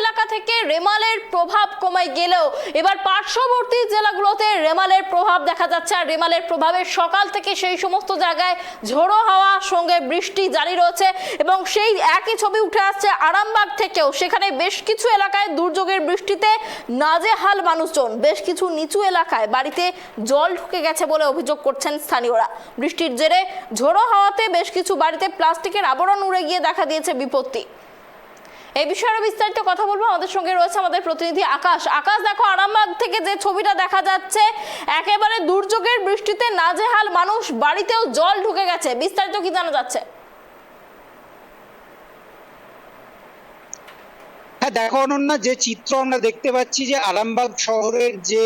এলাকা থেকে রেমালের প্রভাব কমে গেলেও এবার পার্শ্ববর্তী জেলাগুলোতে রেমালের প্রভাব দেখা যাচ্ছে। আর রেমালের প্রভাবে সকাল থেকে সেই সমস্ত জায়গায় ঝোড়ো হাওয়া, সঙ্গে বৃষ্টি জারি রয়েছে এবং সেই একই ছবি উঠে আসছে আরামবাগ থেকেও। সেখানে বেশ কিছু এলাকায় দুর্যোগের বৃষ্টিতে নাজেহাল মানুষজন। বেশ কিছু নিচু এলাকায় বাড়িতে জল ঢুকে গেছে বলে অভিযোগ করছেন স্থানীয়রা। বৃষ্টির জেরে ঝোড়ো হাওয়াতে বেশ কিছু বাড়িতে প্লাস্টিকের আবরণ উড়ে গিয়ে দেখা দিয়েছে বিপত্তি। এই বিষয়ে আরও বিস্তারিত কথা বলব। আমাদের সঙ্গে রয়েছে আমাদের প্রতিনিধি আকাশ। আকাশ, দেখো, আরামবাগ থেকে যে ছবিটা দেখা যাচ্ছে, একেবারে দুর্যোগের বৃষ্টিতে নাজেহাল মানুষ, বাড়িতেও জল ঢুকে গেছে। বিস্তারিত কি জানা যাচ্ছে? হ্যাঁ দেখো অনন্যা, যে চিত্র আমরা দেখতে পাচ্ছি যে আরামবাগ শহরের যে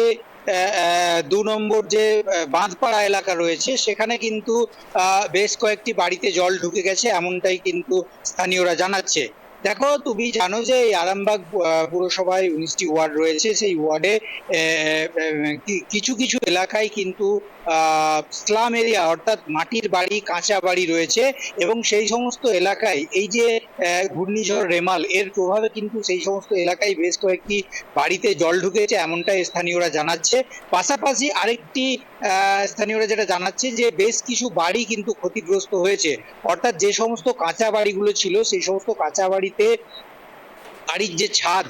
দু নম্বর যে বাঁধপাড়া এলাকা রয়েছে, সেখানে কিন্তু বেশ কয়েকটি বাড়িতে জল ঢুকে গেছে, এমনটাই কিন্তু স্থানীয়রা জানাচ্ছে। দেখো, তুমি জানো যে এই আরামবাগ পুরসভায় উনিশটি ওয়ার্ড রয়েছে। সেই ওয়ার্ডে কিছু কিছু এলাকায় কিন্তু স্লাম এরিয়া অর্থাৎ মাটির বাড়ি, কাঁচা বাড়ি রয়েছে এবং সেই সমস্ত এলাকায় এই যে ঘূর্ণিঝড় রেমাল, এর প্রভাবে কিন্তু সেই সমস্ত এলাকায় বেশ কয়েকটি বাড়িতে জল ঢুকেছে এমনটাই স্থানীয়রা জানাচ্ছে। পাশাপাশি আরেকটি স্থানীয়রা যেটা জানাচ্ছে যে, বেশ কিছু বাড়ি কিন্তু ক্ষতিগ্রস্ত হয়েছে। অর্থাৎ যে সমস্ত কাঁচা বাড়িগুলো ছিল, সেই সমস্ত কাঁচা বাড়িতে বাড়ির যে ছাদ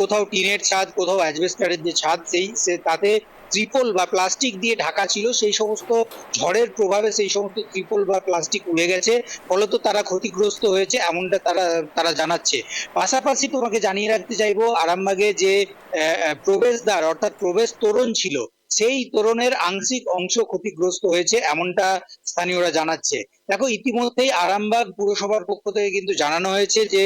কোথাও টিনের ছাদ, কোথাও অ্যাজবেস্টারের যে ছাদ, সেই, সে, তাতে ত্রিপল বা প্লাস্টিক দিয়ে ঢাকা ছিল, সেই সমস্ত ঝড়ের প্রভাবে সেই সমস্ত ত্রিপল বা প্লাস্টিক উড়ে গেছে। ফলত তারা ক্ষতিগ্রস্ত হয়েছে, এমনটা তারা তারা জানাচ্ছে। পাশাপাশি তোমাকে জানিয়ে রাখতে চাইব, আরামবাগে যে প্রবেশদ্বার অর্থাৎ প্রবেশ তোরণ ছিল সেই তোরণের আংশিক অংশ ক্ষতিগ্রস্ত হয়েছে এমনটা স্থানীয়রা জানাচ্ছে। দেখো, ইতিমধ্যেই আরামবাগ পুরসভার পক্ষ থেকে কিন্তু জানানো হয়েছে যে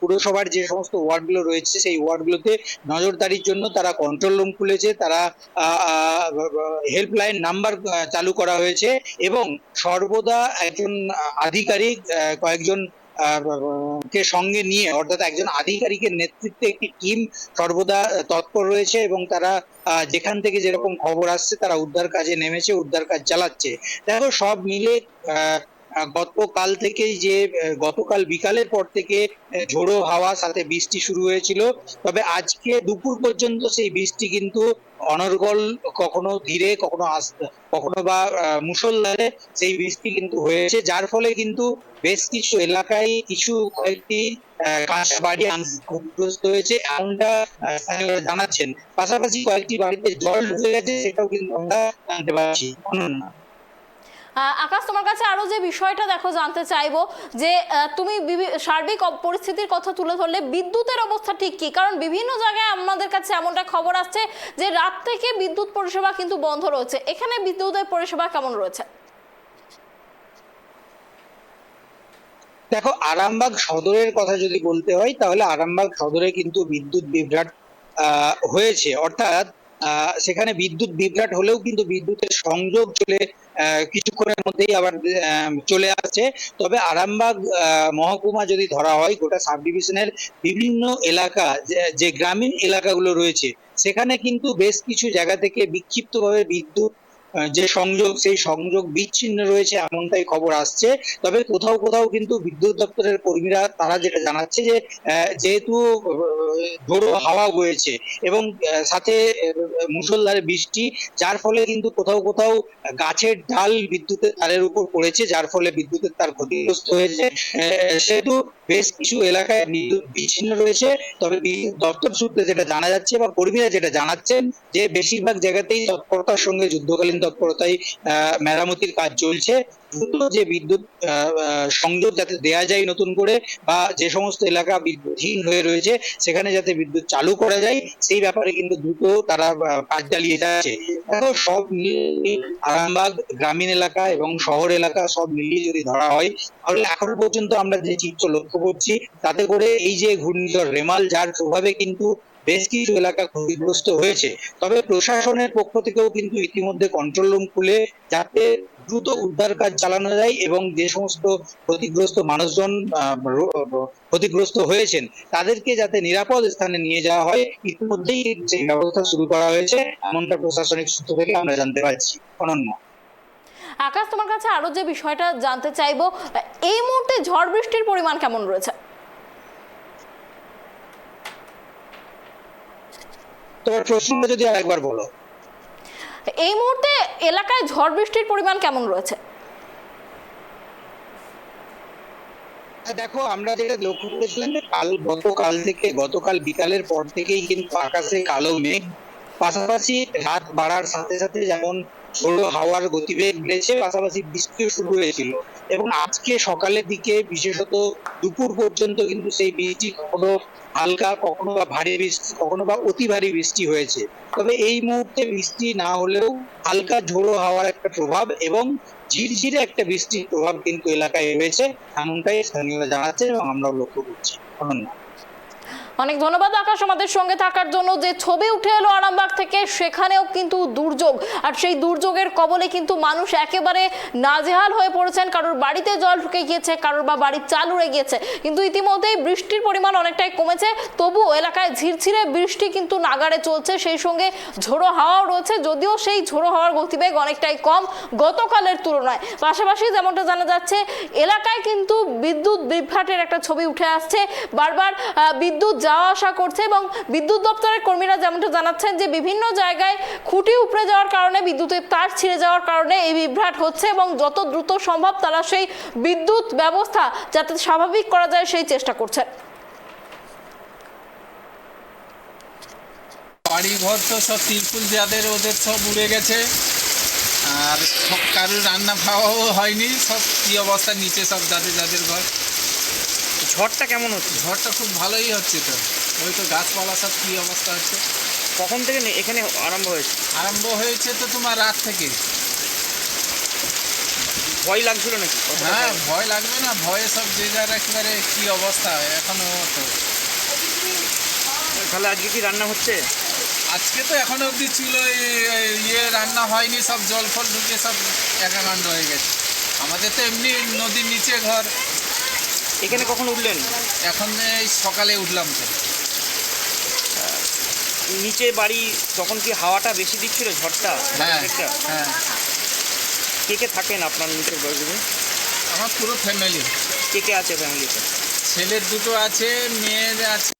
পুরসভার যে সমস্ত ওয়ার্ডগুলো রয়েছে, সেই ওয়ার্ডগুলোতে নজরদারির জন্য তারা কন্ট্রোল রুম খুলেছে, তারা হেল্পলাইন নাম্বার চালু করা হয়েছে এবং সর্বদা একজন আধিকারিক কয়েকজন কে সঙ্গে নিয়ে, অর্থাৎ একজন আধিকারিকের নেতৃত্বে একটি টিম সর্বদা তৎপর রয়েছে এবং তারা যেখান থেকে যেরকম খবর আসছে, তারা উদ্ধার কাজে নেমেছে, উদ্ধার কাজ চালাচ্ছে। দেখো, সব মিলে গতকাল থেকেই যে গতকাল বিকালের পর থেকে ঝোড়ো হাওয়া, সাথে বৃষ্টি শুরু হয়েছিল। তবে আজকে দুপুর পর্যন্ত সেই বৃষ্টি কিন্তু অনর্গল কখনো ধীরে কখনো আস্তে কখনো বা মুসলধারে সেই বৃষ্টি কিন্তু হয়েছে যার ফলে কিন্তু বেশ কিছু এলাকায় কিছু কয়েকটি আহ, বাড়ি ক্ষতিগ্রস্ত হয়েছে জানাচ্ছেন। পাশাপাশি কয়েকটি বাড়িতে জল ঢুকে গেছে সেটাও কিন্তু আমরা জানতে পারছি। আকাশ, তোমার কাছে আরও যে বিষয়টা দেখো জানতে চাইব, যে তুমি সার্বিক পরিস্থিতির কথা তুলে ধরলে বিদ্যুতের অবস্থা ঠিক কি? কারণ বিভিন্ন জায়গায় আমাদের কাছে এমনটা খবর আসছে যে, রাত থেকে বিদ্যুৎ পরিষেবা কিন্তু বন্ধ রয়েছে। এখানে বিদ্যুতের পরিষেবা কেমন রয়েছে? দেখো, আরামবাগ সদরের কথা যদি বলতে হয়, তাহলে আরামবাগ সদরে কিন্তু বিদ্যুৎ বিভ্রাট হয়েছে। অর্থাৎ সেখানে বিদ্যুৎ বিভ্রাট হলেও কিন্তু বিদ্যুতের সংযোগ চলে কিছুক্ষণের মধ্যেই আবার চলে আসছে। তবে আরামবাগ মহকুমা যদি ধরা হয়, গোটা সাব ডিভিশনের বিভিন্ন এলাকা যে- গ্রামীণ এলাকাগুলো রয়েছে, সেখানে কিন্তু বেশ কিছু জায়গা থেকে বিক্ষিপ্তভাবে বিদ্যুৎ যে সংযোগ সেই সংযোগ বিচ্ছিন্ন রয়েছে এমনটাই খবর আসছে। তবে কোথাও কোথাও কিন্তু বিদ্যুৎ দপ্তরের কর্মীরা তারা যেটা জানাচ্ছে যে যেহেতু ঝোড়ো হাওয়া বয়েছে এবং সাথে আহ, মুষলধারে বৃষ্টি যার ফলে কিন্তু কোথাও কোথাও গাছের ডাল বিদ্যুতের তারের উপর পড়েছে যার ফলে বিদ্যুতের তার ক্ষতিগ্রস্ত হয়েছে। সেহেতু বেশ কিছু এলাকায় বিদ্যুৎ বিচ্ছিন্ন রয়েছে তবে দপ্তর সূত্রে যেটা জানা যাচ্ছে বা কর্মীরা যেটা জানাচ্ছেন যে বেশিরভাগ জায়গাতেই তৎপরতার সঙ্গে যুদ্ধকালীন তৎপরতায় মেরামতির কাজ চলছে। দ্রুত যে বিদ্যুৎ সংযোগ যাতে দেয়া যায় নতুন করে বা যে সমস্ত এলাকা বিদ্যুৎহীন হয়ে রয়েছে, সেখানে যাতে বিদ্যুৎ চালু করা যায়, সেই ব্যাপারে কিন্তু দ্রুত তারা কাজ চালিয়ে যাচ্ছে। দেখো, সব আরামবাগ গ্রামীণ এলাকা এবং শহর এলাকা সব মিলিয়ে যদি ধরা হয়, তাহলে এখনও পর্যন্ত আমরা যে চিত্র লক্ষ্য করছি, তাতে করে এই যে ঘূর্ণিঝড়, রেমাল, যার প্রভাবে কিন্তু বেশ কিছু এলাকা ক্ষতিগ্রস্ত হয়েছে। তবে প্রশাসনের পক্ষ থেকেও কিন্তু ইতিমধ্যে কন্ট্রোল রুম খুলে যাতে দ্রুত উদ্ধার কাজ চালানো যায় এবং যে সমস্ত ক্ষতিগ্রস্ত মানুষজন ক্ষতিগ্রস্ত হয়েছেন, তাদেরকে যাতে নিরাপদ স্থানে নিয়ে যাওয়া হয়, ইতিমধ্যেই সেই ব্যবস্থা শুরু করা হয়েছে। এমনটা প্রশাসনিক সূত্র থেকে আমরা জানতে পারছি। অনন্য। আকাশ, তোমার কাছে আরও যে বিষয়টা জানতে চাইব, এই মুহূর্তে ঝড় বৃষ্টির পরিমাণ কেমন রয়েছে? তোমার প্রশ্নটা যদি আরেকবার বলো। এই মুহূর্তে এলাকায় ঝড় বৃষ্টির পরিমাণ কেমন রয়েছে? দেখো আমরা যেটা লক্ষ্য করেছিলাম যে কাল গতকাল থেকে গতকাল বিকালের পর থেকেই কিন্তু আকাশে কালো মেঘ। পাশাপাশি রাত বাড়ার সাথে সাথে যেমন ঝোড়ো হাওয়ার গতিবেগ বেড়েছে পাশাপাশি বৃষ্টিও শুরু হয়েছিল। এবং আজকে সকালের দিকে, বিশেষত দুপুর পর্যন্ত কিন্তু সেই বৃষ্টি কখনো হালকা, কখনো বা ভারী বৃষ্টি, কখনো বা অতি ভারী বৃষ্টি হয়েছে। তবে এই মুহূর্তে বৃষ্টি না হলেও হালকা ঝোড়ো হাওয়ার একটা প্রভাব এবং ঝিরঝিরে একটা বৃষ্টির প্রভাব কিন্তু এলাকায় রয়েছে। এমনটাই স্থানীয়রা জানাচ্ছে এবং আমরাও লক্ষ্য করছি। ধন্যবাদ। অনেক ধন্যবাদ আকাশ আমাদের সঙ্গে থাকার জন্য। যে ছবি উঠে এলো আরামবাগ থেকে, সেখানেও কিন্তু দুর্যোগ। আর সেই দুর্যোগের কবলে কিন্তু মানুষ একেবারে নাজেহাল হয়ে পড়েছেন। কারোর বাড়িতে জল ঢুকে গিয়েছে, কারোর বা বাড়ির চাল উড়ে গিয়েছে। কিন্তু ইতিমধ্যেই বৃষ্টির পরিমাণ অনেকটাই কমেছে। তবু এলাকায় ঝিরঝিরে বৃষ্টি কিন্তু নাগাড়ে চলছে। সেই সঙ্গে ঝোড়ো হাওয়াও রয়েছে, যদিও সেই ঝোড়ো হাওয়ার গতিবেগ অনেকটাই কম গতকালের তুলনায়। পাশাপাশি যেমনটা জানা যাচ্ছে, এলাকায় কিন্তু বিদ্যুৎ বিভ্রাটের একটা ছবি উঠে আসছে। বারবার বিদ্যুৎ যাওয়া আসা করছে এবং বিদ্যুৎ দপ্তরের কর্মীরা যেমনটা জানাচ্ছেন যে বিভিন্ন জায়গায় খুঁটি উপড়ে যাওয়ার কারণে বিদ্যুতের তার ছিঁড়ে যাওয়ার কারণে এই বিভ্রাট হচ্ছে এবং যত দ্রুত সম্ভব তারা সেই বিদ্যুৎ ব্যবস্থা যাতে স্বাভাবিক করা যায় সেই চেষ্টা করছে। বাড়ি ঘর তো সব তিরপুল যাদের ওদের সব উড়ে গেছে। আর সব কারোর রান্না খাওয়াও হয়নি, সব কি অবস্থা নিচে সব যাদের যাদের ঘর। ঝড়টা কেমন হচ্ছে? ঝড়টা খুব ভালোই হচ্ছে তো। ওই তো গাছপালা সব কী অবস্থা হচ্ছে? কখন থেকে এখানে আরম্ভ হয়েছে? আরম্ভ হয়েছে তো তোমার রাত থেকে। ভয় লাগছিল নাকি? হ্যাঁ ভয়? লাগবে না ভয়ে সব যে যার একেবারে কী অবস্থা এখনও তো। তাহলে আজকে কি রান্না হচ্ছে? আজকে তো এখনও অবধি ছিল ইয়ে রান্না হয়নি সব জল ফল ঢুকে সব একাকাণ্ড হয়ে গেছে। আমাদের তো এমনি নদীর নিচে ঘর এখানে কখন উঠলেন? এখন এই সকালে উঠলাম তো। নিচে বাড়ি তখন কি হাওয়াটা বেশি দিচ্ছিল ঝড়টা? হ্যাঁ? হ্যাঁ। কে কে থাকেন আপনার নিচের বাড়িতে আমার পুরো ফ্যামিলি কে কে আছে ফ্যামিলিতে ছেলের দুটো আছে মেয়ের আছে।